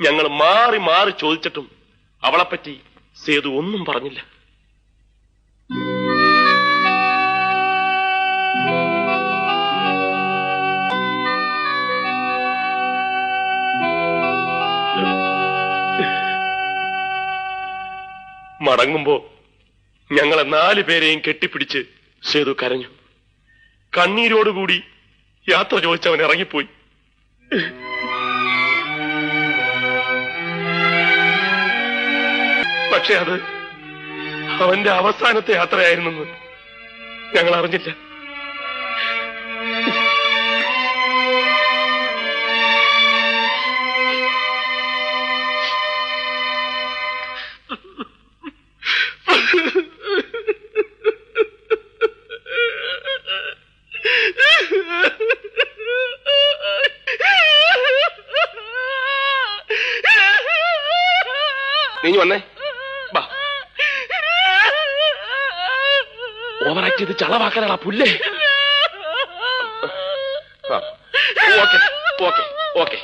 ഞങ്ങൾ മാറി മാറി ചോദിച്ചിട്ടും അവളെപ്പറ്റി സേതു ഒന്നും പറഞ്ഞില്ല. മടങ്ങുമ്പോ ഞങ്ങളെ നാല് പേരെയും കെട്ടിപ്പിടിച്ച് സേതു കരഞ്ഞു. കണ്ണീരോടുകൂടി യാത്ര ചോദിച്ചവൻ ഇറങ്ങിപ്പോയി. പക്ഷെ അത് അവന്റെ അവസാനത്തെ യാത്രയായിരുന്നെന്ന് ഞങ്ങൾ അറിഞ്ഞില്ല. നീ വന്നേ? ഓവറാക്ട് ചെയ്ത് ചളവാക്കാനാണ് പുല്ലേ. Okay okay okay